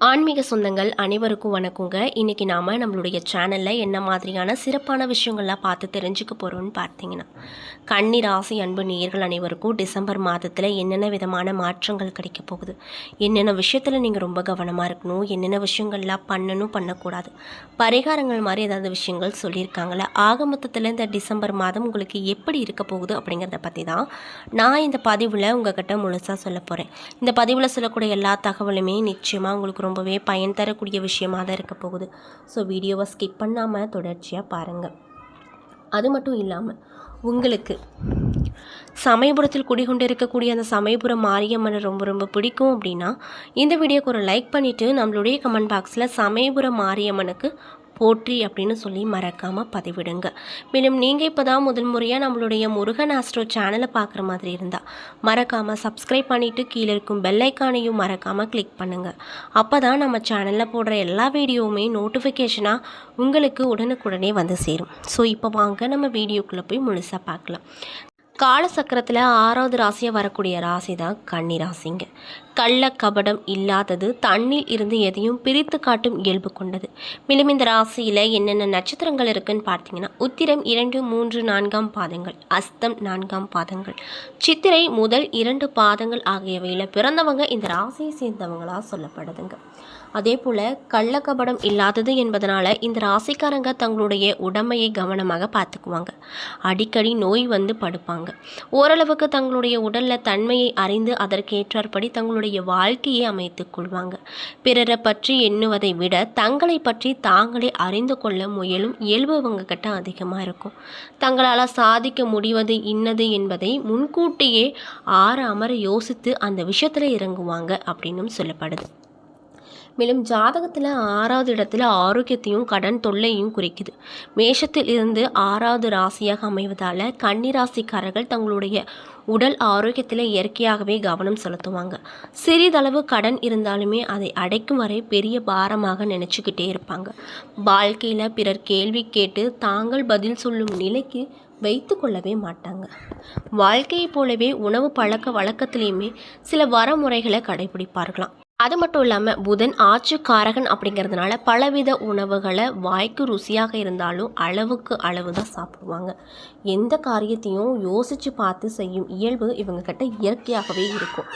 ஆன்மீக சொந்தங்கள் அனைவருக்கும் வணக்கங்க. இன்றைக்கி நாம் நம்மளுடைய சேனலில் என்ன மாதிரியான சிறப்பான விஷயங்கள்லாம் பார்த்து தெரிஞ்சுக்க போகிறோம்னு பார்த்தீங்கன்னா கன்னி ராசி அன்பு நேயர்கள் அனைவருக்கும் டிசம்பர் மாதத்தில் என்னென்ன விதமான மாற்றங்கள் கிடைக்க போகுது? என்னென்ன விஷயத்தில் நீங்கள் ரொம்ப கவனமாக இருக்கணும்? என்னென்ன விஷயங்கள்லாம் பண்ணணும் பண்ணக்கூடாது? பரிகாரங்கள் மாதிரி ஏதாவது விஷயங்கள் சொல்லியிருக்காங்களே ஆக மொத்தத்தில் இந்த டிசம்பர் மாதம் உங்களுக்கு எப்படி இருக்க போகுது அப்படிங்கிறத பற்றி தான் நான் இந்த பதிவில் உங்ககிட்ட முழுசாக சொல்ல போகிறேன் இந்த பதிவில் சொல்லக்கூடிய எல்லா தகவலுமே நிச்சயமாக உங்களுக்கு ரொம்பவே பயன் தரக்கூடிய விஷயமாக தான் இருக்க போகுது. ஸோ வீடியோவை ஸ்கிப் பண்ணாமல் தொடர்ச்சியாக பாருங்கள் அது மட்டும் இல்லாமல் உங்களுக்கு சமயபுரத்தில் குடிகொண்டு இருக்கக்கூடிய அந்த சமயபுரம் மாரியம்மனை ரொம்ப ரொம்ப பிடிக்கும் அப்படின்னா இந்த வீடியோக்கு ஒரு லைக் பண்ணிவிட்டு நம்மளுடைய கமெண்ட் பாக்ஸில் சமயபுரம் மாரியம்மனுக்கு போற்றி அப்படின்னு சொல்லி மறக்காமல் பதிவிடுங்க. மேலும் நீங்கள் இப்போ தான் முதல் முறையாக நம்மளுடைய முருகன் ஆஸ்ட்ரோ சேனலை பார்க்குற மாதிரி இருந்தால் மறக்காமல் சப்ஸ்கிரைப் பண்ணிவிட்டு கீழே இருக்கும் பெல்லைக்கானையும் மறக்காமல் கிளிக் பண்ணுங்கள் அப்போ தான் நம்ம சேனலில் போடுற எல்லா வீடியோவுமே நோட்டிஃபிகேஷனாக உங்களுக்கு உடனுக்குடனே வந்து சேரும். ஸோ இப்போ வாங்க நம்ம வீடியோக்குள்ளே போய் முழுசாக பார்க்கலாம் காலசக்கரத்தில் ஆறாவது ராசியாக வரக்கூடிய ராசி தான் கன்னி ராசிங்க. கள்ள கபடம் இல்லாதது தண்ணில் இருந்து எதையும் பிரித்து காட்டும் இயல்பு கொண்டது. மேலும் இந்த ராசியில் என்னென்ன நட்சத்திரங்கள் இருக்குன்னு பார்த்தீங்கன்னா உத்திரம் இரண்டு மூன்று நான்காம் பாதங்கள் அஸ்தம் நான்காம் பாதங்கள் சித்திரை முதல் இரண்டு பாதங்கள் ஆகியவையில் பிறந்தவங்க இந்த ராசியை சேர்ந்தவங்களாக சொல்லப்படுதுங்க. அதே போல் கள்ளக்கபடம் இல்லாதது என்பதனால இந்த ராசிக்காரங்க தங்களுடைய உடமையை கவனமாக பார்த்துக்குவாங்க. அடிக்கடி நோய் வந்து படுப்பாங்க. ஓரளவுக்கு தங்களுடைய உடலில் தன்மையை அறிந்து அதற்கேற்றாற்படி தங்களுடைய வாழ்க்கையை அமைத்துக் கொள்வாங்க. பிறரை பற்றி எண்ணுவதை விட தங்களை பற்றி தாங்களே அறிந்து கொள்ள முயலும் இயல்பு அவங்க கிட்ட அதிகமாக இருக்கும். தங்களால் சாதிக்க முடிவது இன்னது என்பதை முன்கூட்டியே ஆற அமர யோசித்து அந்த விஷயத்தில் இறங்குவாங்க அப்படின்னும் சொல்லப்படுது. மேலும் ஜாதகத்தில் ஆறாவது இடத்துல ஆரோக்கியத்தையும் கடன் தொல்லையும் குறிக்குது. மேஷத்தில் இருந்து ஆறாவது ராசியாக அமைவதால் கன்னிராசிக்காரர்கள் தங்களுடைய உடல் ஆரோக்கியத்தில் இயற்கையாகவே கவனம் செலுத்துவாங்க. சிறிதளவு கடன் இருந்தாலுமே அதை அடைக்கும் வரை பெரிய பாரமாக நினச்சிக்கிட்டே இருப்பாங்க. வாழ்க்கையில் பிறர் கேள்வி கேட்டு தாங்கள் பதில் சொல்லும் நிலைக்கு வைத்து கொள்ளவே மாட்டாங்க. வாழ்க்கையைப் போலவே உணவு பழக்க வழக்கத்திலையுமே சில வரமுறைகளை கடைபிடிப்பார்களாம். அது மட்டும் இல்லாமல் புதன் ஆட்சிக்காரகன் அப்படிங்கிறதுனால பலவித உணவுகளை வாய்க்கு ருசியாக இருந்தாலும் அளவுக்கு அளவு தான் சாப்பிடுவாங்க. எந்த காரியத்தையும் யோசித்து பார்த்து செய்யும் இயல்பு இவங்கக்கிட்ட இயற்கையாகவே இருக்கும்.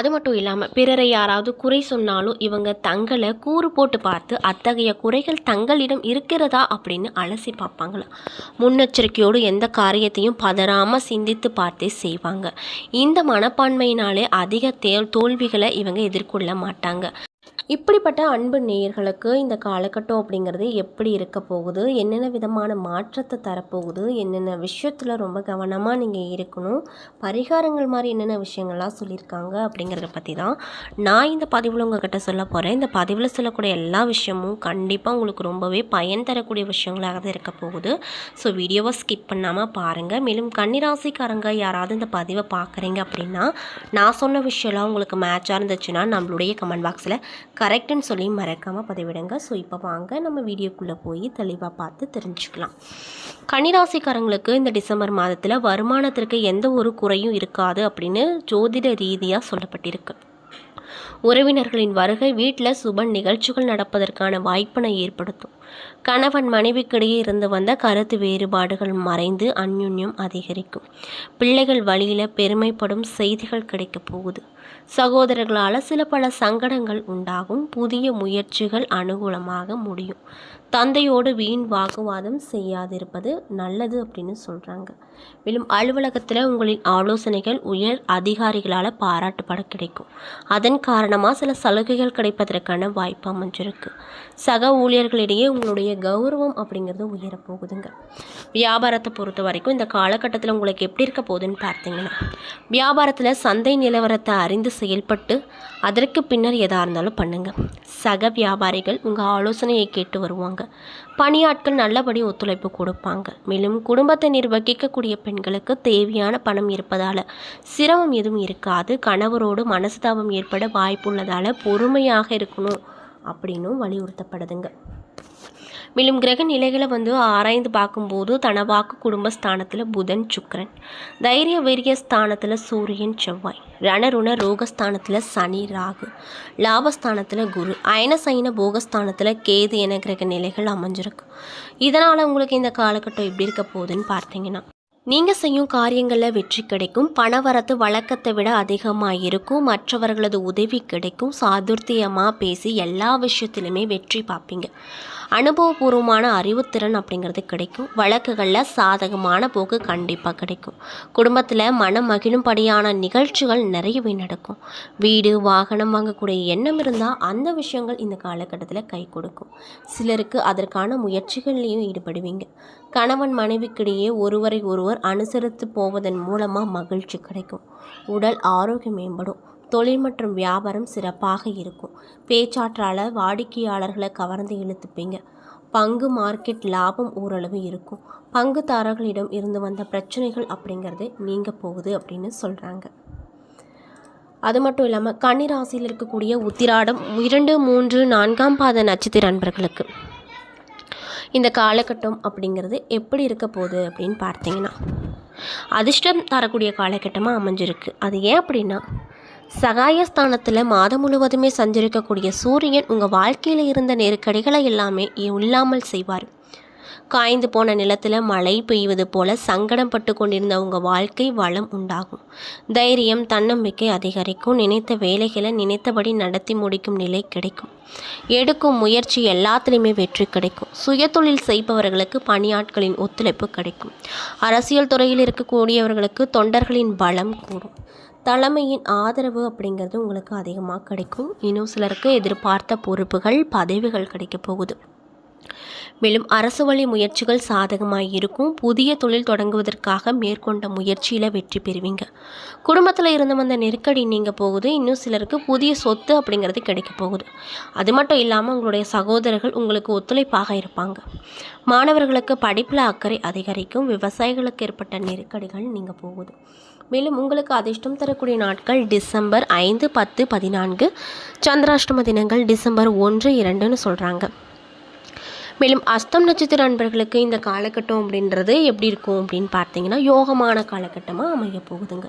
அது மட்டும் இல்லாமல் பிறரை யாராவது குறை சொன்னாலும் இவங்க தங்களை கூறு போட்டு பார்த்து அத்தகைய குறைகள் தங்களிடம் இருக்கிறதா அப்படின்னு அலசி பார்ப்பாங்களாம் முன்னெச்சரிக்கையோடு எந்த காரியத்தையும் பதறாமல் சிந்தித்து பார்த்தே செய்வாங்க. இந்த மனப்பான்மையினாலே அதிக தே தோல்விகளை இவங்க எதிர்கொள்ள மாட்டாங்க. இப்படிப்பட்ட அன்பு நேயர்களுக்கு இந்த காலகட்டம் அப்படிங்கிறது எப்படி இருக்க போகுது? என்னென்ன விதமான மாற்றத்தை தரப்போகுது? என்னென்ன விஷயத்தில் ரொம்ப கவனமாக நீங்கள் இருக்கணும்? பரிகாரங்கள் மாதிரி என்னென்ன விஷயங்கள்லாம் சொல்லியிருக்காங்க அப்படிங்கிறத பற்றி தான் நான் இந்த பதிவில் உங்ககிட்ட சொல்ல போகிறேன் இந்த பதிவில் சொல்லக்கூடிய எல்லா விஷயமும் கண்டிப்பாக உங்களுக்கு ரொம்பவே பயன் தரக்கூடிய விஷயங்களாக தான் இருக்க போகுது. ஸோ வீடியோவை ஸ்கிப் பண்ணாமல் பாருங்கள் மேலும் கன்னிராசிக்காரங்க யாராவது இந்த பதிவை பார்க்குறீங்க அப்படின்னா நான் சொன்ன விஷயம்லாம் உங்களுக்கு மேட்சாக இருந்துச்சுன்னா நம்மளுடைய கமெண்ட் பாக்ஸில் கரெக்டுன்னு சொல்லி மறக்காமல் பதிவிடுங்க. ஸோ இப்போ வாங்க நம்ம வீடியோக்குள்ளே போய் தெளிவாக பார்த்து தெரிஞ்சுக்கலாம். கன்னிராசிக்காரங்களுக்கு இந்த டிசம்பர் மாதத்தில் வருமானத்திற்கு எந்த ஒரு குறையும் இருக்காது அப்படின்னு ஜோதிட ரீதியாக சொல்லப்பட்டிருக்கு. உறவினர்களின் வருகை வீட்டில் சுப நிகழ்ச்சிகள் நடப்பதற்கான வாய்ப்பினை ஏற்படுத்தும். கணவன் மனைவிக்கிடையே இருந்து வந்த கருத்து வேறுபாடுகள் மறைந்து அந்யுன்யம் அதிகரிக்கும். பிள்ளைகள் வழியில் பெருமைப்படும் செய்திகள் கிடைக்கப் போகுது. சகோதரர்களால் சில பல சங்கடங்கள் உண்டாகும். புதிய முயற்சிகள் அனுகூலமாக முடியும். தந்தையோடு வீண் வாக்குவாதம் செய்யாதிருப்பது நல்லது அப்படின்னு சொல்கிறாங்க மேலும் அலுவலகத்தில் உங்களின் ஆலோசனைகள் உயர் அதிகாரிகளால் பாராட்டுப்பட கிடைக்கும். அதன் காரணமாக சில சலுகைகள் கிடைப்பதற்கான வாய்ப்பு அமைஞ்சிருக்கு. சக ஊழியர்களிடையே உங்களுடைய கௌரவம் அப்படிங்கிறது உயரப்போகுதுங்க வியாபாரத்தை பொறுத்த வரைக்கும் இந்த காலகட்டத்தில் உங்களுக்கு எப்படி இருக்க போகுதுன்னு பார்த்தீங்கன்னா வியாபாரத்தில் சந்தை நிலவரத்தை அறிந்து செயல்பட்டு அதற்கு பின்னர் எதாக இருந்தாலும் பண்ணுங்கள் சக வியாபாரிகள் உங்கள் ஆலோசனையை கேட்டு வருவாங்க. பணியாட்கள் நல்லபடி ஒத்துழைப்பு கொடுப்பாங்க. மேலும் குடும்பத்தை நிர்வகிக்கக்கூடிய பெண்களுக்கு தேவையான பணம் இருப்பதால் சிரமம் எதுவும் இருக்காது. கணவரோடு மனஸ்தாபம் ஏற்பட வாய்ப்புள்ளதால் பொறுமையாக இருக்கணும் அப்படின்னும் வலியுறுத்தப்படுதுங்க. மேலும் கிரக நிலைகளை வந்து ஆராய்ந்து பார்க்கும்போது தனவாக்கு குடும்பஸ்தானத்தில் புதன் சுக்கரன். தைரிய வீரிய ஸ்தானத்தில் சூரியன் செவ்வாய். ரணருண ரோகஸ்தானத்தில் சனி ராகு. லாபஸ்தானத்தில் குரு. அயனசைன போகஸ்தானத்தில் கேது என கிரக நிலைகள் அமைஞ்சிருக்கு. இதனால் உங்களுக்கு இந்த காலகட்டம் எப்படி இருக்க போகுதுன்னு பார்த்தீங்கன்னா நீங்கள் செய்யும் காரியங்களில் வெற்றி கிடைக்கும். பணவரத்து வழக்கத்தை விட அதிகமாக இருக்கும் மற்றவர்களது உதவி கிடைக்கும். சாதுர்த்தியமாக பேசி எல்லா விஷயத்திலுமே வெற்றி பார்ப்பீங்க. அனுபவபூர்வமான அறிவுத்திறன் அப்படிங்கிறது கிடைக்கும். வழக்குகளில் சாதகமான போக்கு கண்டிப்பாக கிடைக்கும். குடும்பத்தில் மனம் மகிழும்படியான நிகழ்ச்சிகள் நிறையவே நடக்கும். வீடு வாகனம் வாங்கக்கூடிய எண்ணம் இருந்தால் அந்த விஷயங்கள் இந்த காலகட்டத்தில் கை கொடுக்கும். சிலருக்கு அதற்கான முயற்சிகள்லையும் ஈடுபடுவீங்க. கணவன் மனைவிக்கிடையே ஒருவரை ஒருவர் அனுசரித்து போவதன் மூலமாக மகிழ்ச்சி கிடைக்கும். உடல் ஆரோக்கியம் மேம்படும். தொழில் மற்றும் வியாபாரம் சிறப்பாக இருக்கும். பேச்சாற்றால் வாடிக்கையாளர்களை கவர்ந்து இழுத்துப்பீங்க. பங்கு மார்க்கெட் லாபம் ஓரளவு இருக்கும். பங்குதாரர்களிடம் இருந்து வந்த பிரச்சனைகள் அப்படிங்கிறது நீங்க போகுது அப்படின்னு சொல்கிறாங்க அது மட்டும் இல்லாமல் கன்னிராசியில் இருக்கக்கூடிய உத்திராடம் இரண்டு மூன்று நான்காம் பாத நட்சத்திர அன்பர்களுக்கு. இந்த காலகட்டம் அப்படிங்கிறது எப்படி இருக்க போகுது அப்படின்னு பார்த்தீங்கன்னா அதிர்ஷ்டம் தரக்கூடிய காலகட்டமாக அமைஞ்சிருக்கு. அது ஏன் அப்படின்னா சகாயஸ்தானத்தில் மாதம் முழுவதுமே சஞ்சரிக்கக்கூடிய சூரியன் உங்கள் வாழ்க்கையில் இருந்த நெருக்கடிகளை எல்லாமே இல்லாமல் செய்வார். காய்ந்து போன நிலத்தில் மழை பெய்வது போல சங்கடம் பட்டு கொண்டிருந்த உங்கள் வாழ்க்கை வளம் உண்டாகும். தைரியம் தன்னம்பிக்கை அதிகரிக்கும். நினைத்த வேலைகளை நினைத்தபடி நடத்தி முடிக்கும் நிலை கிடைக்கும். எடுக்கும் முயற்சி எல்லாத்துலேயுமே வெற்றி கிடைக்கும். சுயதொழில் செய்பவர்களுக்கு பணியாட்களின் ஒத்துழைப்பு கிடைக்கும். அரசியல் துறையில் இருக்கக்கூடியவர்களுக்கு தொண்டர்களின் பலம் கூடும். தலைமையின் ஆதரவு அப்படிங்கிறது உங்களுக்கு அதிகமாக கிடைக்கும். இன்னும் சிலருக்கு எதிர்பார்த்த பொறுப்புகள் பதவிகள் கிடைக்க போகுது. மேலும் அரசு வழி முயற்சிகள் சாதகமாக இருக்கும். புதிய தொழில் தொடங்குவதற்காக மேற்கொண்ட முயற்சியில் வெற்றி பெறுவீங்க. குடும்பத்தில் இருந்து வந்த நெருக்கடி நீங்கள் போகுது. இன்னும் சிலருக்கு புதிய சொத்து அப்படிங்கிறது கிடைக்க போகுது. அது மட்டும் இல்லாமல் உங்களுடைய சகோதரர்கள் உங்களுக்கு ஒத்துழைப்பாக இருப்பாங்க. மாணவர்களுக்கு படிப்பில் அக்கறை அதிகரிக்கும். விவசாயிகளுக்கு ஏற்பட்ட நெருக்கடிகள் நீங்கள் போகுது. மேலும் உங்களுக்கு அதிர்ஷ்டம் தரக்கூடிய நாட்கள் டிசம்பர் ஐந்து பத்து பதினான்கு. சந்திராஷ்டம தினங்கள் டிசம்பர் ஒன்று இரண்டுன்னு சொல்கிறாங்க மேலும் அஸ்தம் நட்சத்திர அன்பர்களுக்கு இந்த காலகட்டம் அப்படின்றது எப்படி இருக்கும் அப்படின்னு பார்த்தீங்கன்னா யோகமான காலகட்டமாக அமைய போகுதுங்க.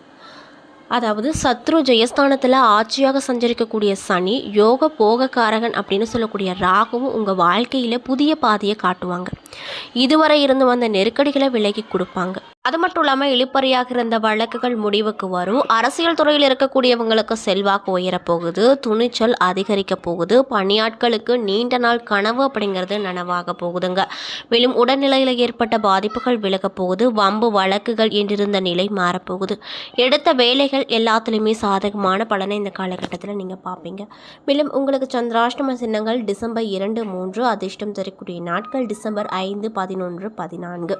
அதாவது சத்ரு ஜெயஸ்தானத்தில் ஆட்சியாக சஞ்சரிக்கக்கூடிய சனி யோக போகக்காரகன் அப்படின்னு சொல்லக்கூடிய ராகுவும் உங்கள் வாழ்க்கையில் புதிய பாதையை காட்டுவாங்க. இதுவரை இருந்து வந்த நெருக்கடிகளை விலகி கொடுப்பாங்க. அது மட்டும் இல்லாமல் இழிப்பறையாக இருந்த வழக்குகள் முடிவுக்கு வரும். அரசியல் துறையில் இருக்கக்கூடியவங்களுக்கு செல்வாக்கு உயரப்போகுது துணிச்சல் அதிகரிக்க போகுது. பணியாட்களுக்கு நீண்ட நாள் கனவு அப்படிங்கிறது நனவாக போகுதுங்க. மேலும் உடல்நிலையில் ஏற்பட்ட பாதிப்புகள் விலகப் போகுது. வம்பு வழக்குகள் என்றிருந்த நிலை மாறப்போகுது எடுத்த வேலைகள் எல்லாத்துலேயுமே சாதகமான பலனை இந்த காலகட்டத்தில் நீங்கள் பார்ப்பீங்க. மேலும் உங்களுக்கு சந்திராஷ்டம சின்னங்கள் டிசம்பர் இரண்டு மூன்று அதிர்ஷ்டம் தரக்கூடிய நாட்கள் டிசம்பர் ஐந்து பதினொன்று பதினான்கு.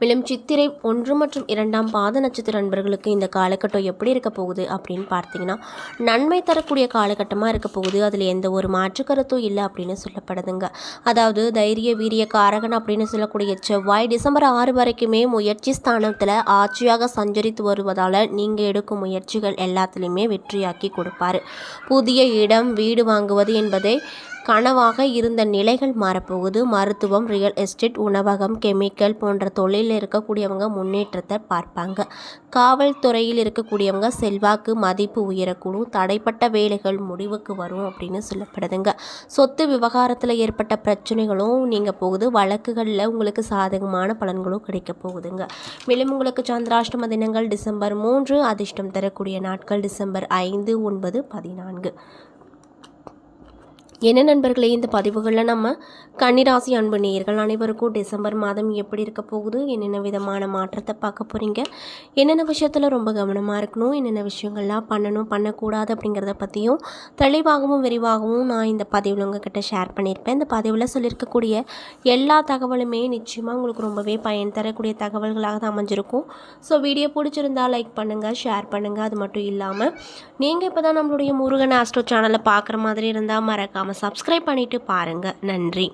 மேலும் சித்திரை ஒன்று மற்றும் இரண்டாம் பாத நட்சத்திர நண்பர்களுக்கு இந்த காலகட்டம் எப்படி இருக்க போகுது அப்படின்னு பார்த்தீங்கன்னா நன்மை தரக்கூடிய காலகட்டமாக இருக்க போகுது. அதில் எந்த ஒரு மாற்று கருத்தும் இல்லை அப்படின்னு சொல்லப்படுதுங்க. அதாவது தைரிய வீரிய காரகன் அப்படின்னு சொல்லக்கூடிய செவ்வாய் டிசம்பர் ஆறு வரைக்குமே முயற்சி ஸ்தானத்தில் ஆட்சியாக சஞ்சரித்து வருவதால் நீங்கள் எடுக்கும் முயற்சிகள் எல்லாத்துலேயுமே வெற்றியாக்கி கொடுப்பாரு. புதிய இடம் வீடு வாங்குவது என்பதை கனவாக இருந்த நிலைகள் மாறப்போகுது. மருத்துவம் ரியல் எஸ்டேட் உணவகம் கெமிக்கல் போன்ற தொழிலில் இருக்கக்கூடியவங்க முன்னேற்றத்தை பார்ப்பாங்க. காவல்துறையில் இருக்கக்கூடியவங்க செல்வாக்கு மதிப்பு உயரக்கூடும். தடைப்பட்ட வேலைகள் முடிவுக்கு வரும் அப்படின்னு சொல்லப்படுதுங்க. சொத்து விவகாரத்தில் ஏற்பட்ட பிரச்சனைகளும் நீங்கள் போகுது. வழக்குகளில் உங்களுக்கு சாதகமான பலன்களும் கிடைக்க போகுதுங்க. மேலும் உங்களுக்கு சந்திராஷ்டம தினங்கள் டிசம்பர் மூன்று அதிர்ஷ்டம் தரக்கூடிய நாட்கள் டிசம்பர் ஐந்து ஒன்பது பதினான்கு. என்ன நண்பர்களே இந்த பதிவுகளில் நம்ம கன்னிராசி அன்பு நேயர்கள் அனைவருக்கும் டிசம்பர் மாதம் எப்படி இருக்க போகுது? என்னென்ன விதமான மாற்றத்தை பார்க்க போகிறீங்க என்னென்ன விஷயத்தில் ரொம்ப கவனமாக இருக்கணும்? என்னென்ன விஷயங்கள்லாம் பண்ணணும்? பண்ணக்கூடாது அப்படிங்கிறத பற்றியும் தெளிவாகவும் விரிவாகவும் நான் இந்த பதிவில் உங்ககிட்ட ஷேர் பண்ணியிருப்பேன். இந்த பதிவில் சொல்லியிருக்கக்கூடிய எல்லா தகவலுமே நிச்சயமாக உங்களுக்கு ரொம்பவே பயன் தரக்கூடிய தகவல்களாக தான் அமைஞ்சிருக்கும். ஸோ வீடியோ பிடிச்சிருந்தால் லைக் பண்ணுங்கள் ஷேர் பண்ணுங்கள் அது மட்டும் இல்லாமல் நீங்கள் இப்போ தான் நம்மளுடைய முருகன் ஆஸ்ட்ரோ சேனலை பார்க்குற மாதிரி இருந்தால் மறக்காமல் சப்ஸ்கிரைப் பண்ணிவிட்டு பாருங்கள் நன்றி.